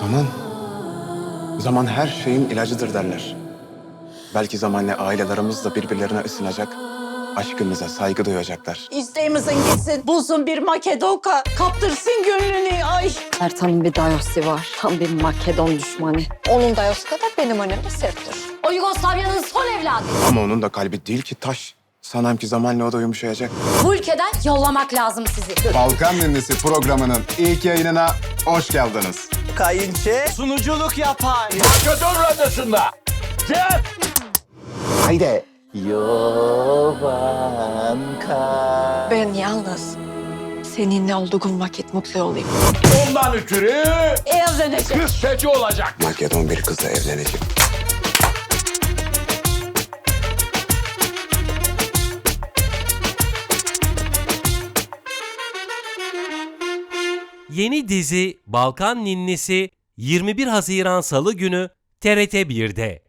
Zaman, zaman her şeyin ilacıdır derler. Belki zamanla ailelerimiz de birbirlerine ısınacak, aşkımıza saygı duyacaklar. İsteğimizin gitsin, bulsun bir Makedonka, kaptırsın gönlünü. Ay. Ertan'ın bir dayosu var. Tam bir Makedon düşmanı. Onun dayosu kadar benim önüm de serttir. O Yugoslavya'nın son evladı. Ama onun da kalbi değil ki taş. Sanam ki zamanla o da yumuşayacak. Bu ülkeden yollamak lazım sizi. Balkan Ninlisi programının ilk yayınına hoş geldiniz. Kayınçe. Sunuculuk yapan. Makedon Radyosu'nda. Cem. Haydi. Yovanka. Ben yalnız seninle olduğum vakit mutlu olayım. Ondan ötürü Evleneceğim. kız feci olacak. Makedon bir kızla evlenecek. Yeni dizi Balkan Ninnisi 21 Haziran Salı günü TRT 1'de.